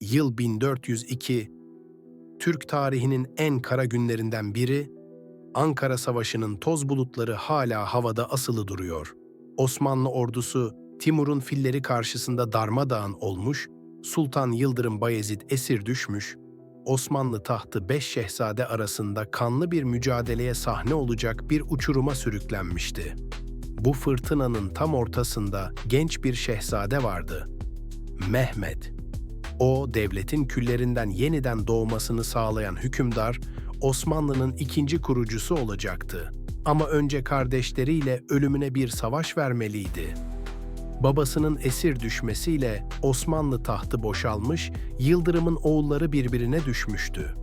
Yıl 1402. Türk tarihinin en kara günlerinden biri, Ankara Savaşı'nın toz bulutları hala havada asılı duruyor. Osmanlı ordusu Timur'un filleri karşısında darmadağın olmuş, Sultan Yıldırım Bayezid esir düşmüş, Osmanlı tahtı beş şehzade arasında kanlı bir mücadeleye sahne olacak bir uçuruma sürüklenmişti. Bu fırtınanın tam ortasında genç bir şehzade vardı. Mehmet. O, devletin küllerinden yeniden doğmasını sağlayan hükümdar, Osmanlı'nın ikinci kurucusu olacaktı. Ama önce kardeşleriyle ölümüne bir savaş vermeliydi. Babasının esir düşmesiyle Osmanlı tahtı boşalmış, Yıldırım'ın oğulları birbirine düşmüştü.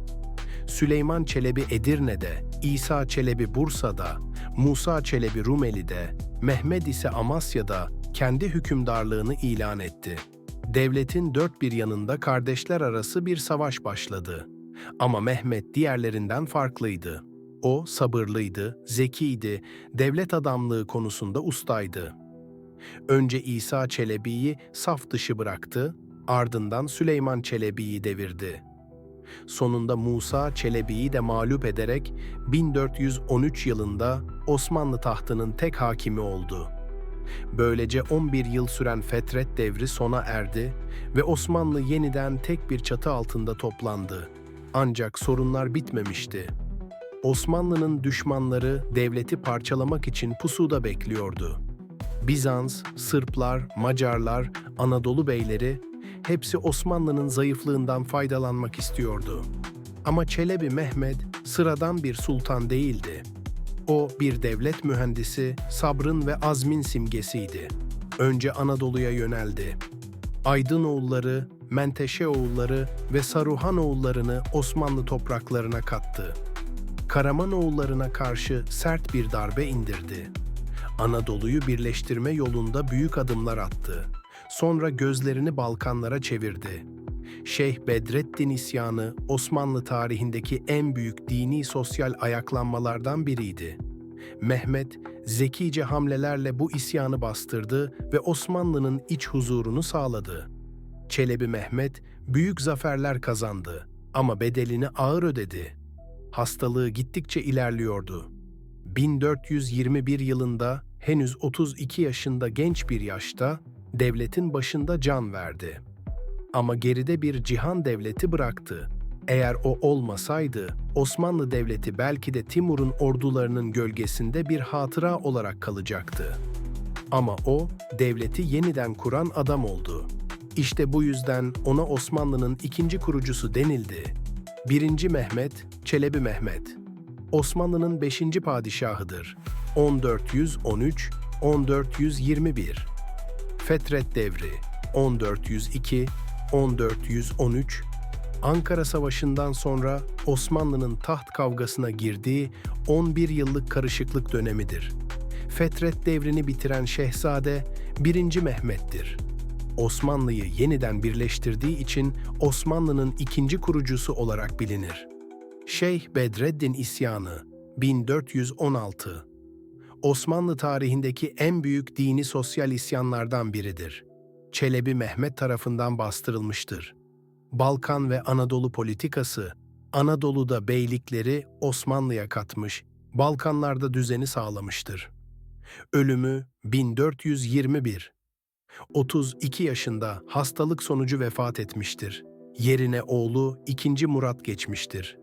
Süleyman Çelebi Edirne'de, İsa Çelebi Bursa'da, Musa Çelebi Rumeli'de, Mehmed ise Amasya'da kendi hükümdarlığını ilan etti. Devletin dört bir yanında kardeşler arası bir savaş başladı. Ama Mehmet diğerlerinden farklıydı. O sabırlıydı, zekiydi, devlet adamlığı konusunda ustaydı. Önce İsa Çelebi'yi saf dışı bıraktı, ardından Süleyman Çelebi'yi devirdi. Sonunda Musa Çelebi'yi de mağlup ederek 1413 yılında Osmanlı tahtının tek hakimi oldu. Böylece 11 yıl süren fetret devri sona erdi ve Osmanlı yeniden tek bir çatı altında toplandı. Ancak sorunlar bitmemişti. Osmanlı'nın düşmanları devleti parçalamak için pusuda bekliyordu. Bizans, Sırplar, Macarlar, Anadolu beyleri hepsi Osmanlı'nın zayıflığından faydalanmak istiyordu. Ama Çelebi Mehmet sıradan bir sultan değildi. O bir devlet mühendisi, sabrın ve azmin simgesiydi. Önce Anadolu'ya yöneldi. Aydınoğulları, Menteşeoğulları ve Saruhanoğullarını Osmanlı topraklarına kattı. Karamanoğullarına karşı sert bir darbe indirdi. Anadolu'yu birleştirme yolunda büyük adımlar attı. Sonra gözlerini Balkanlara çevirdi. Şeyh Bedrettin isyanı Osmanlı tarihindeki en büyük dini sosyal ayaklanmalardan biriydi. Mehmet zekice hamlelerle bu isyanı bastırdı ve Osmanlı'nın iç huzurunu sağladı. Çelebi Mehmet büyük zaferler kazandı ama bedelini ağır ödedi. Hastalığı gittikçe ilerliyordu. 1421 yılında henüz 32 yaşında genç bir yaşta devletin başında can verdi. Ama geride bir cihan devleti bıraktı. Eğer o olmasaydı Osmanlı Devleti belki de Timur'un ordularının gölgesinde bir hatıra olarak kalacaktı. Ama o devleti yeniden kuran adam oldu. İşte bu yüzden ona Osmanlı'nın ikinci kurucusu denildi. Birinci Mehmet, Çelebi Mehmet. Osmanlı'nın beşinci padişahıdır. 1413-1421. Fetret Devri 1402-1413 Ankara Savaşı'ndan sonra Osmanlı'nın taht kavgasına girdiği 11 yıllık karışıklık dönemidir. Fetret devrini bitiren şehzade 1. Mehmet'tir. Osmanlı'yı yeniden birleştirdiği için Osmanlı'nın ikinci kurucusu olarak bilinir. Şeyh Bedreddin İsyanı 1416 Osmanlı tarihindeki en büyük dini sosyal isyanlardan biridir. Çelebi Mehmet tarafından bastırılmıştır. Balkan ve Anadolu politikası, Anadolu'da beylikleri Osmanlı'ya katmış, Balkanlarda düzeni sağlamıştır. Ölümü 1421. 32 yaşında hastalık sonucu vefat etmiştir. Yerine oğlu 2. Murat geçmiştir.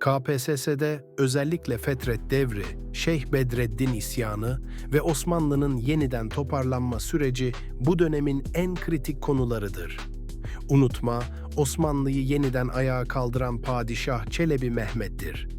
KPSS'de özellikle Fetret Devri, Şeyh Bedreddin isyanı ve Osmanlı'nın yeniden toparlanma süreci bu dönemin en kritik konularıdır. Unutma, Osmanlı'yı yeniden ayağa kaldıran padişah Çelebi Mehmet'tir.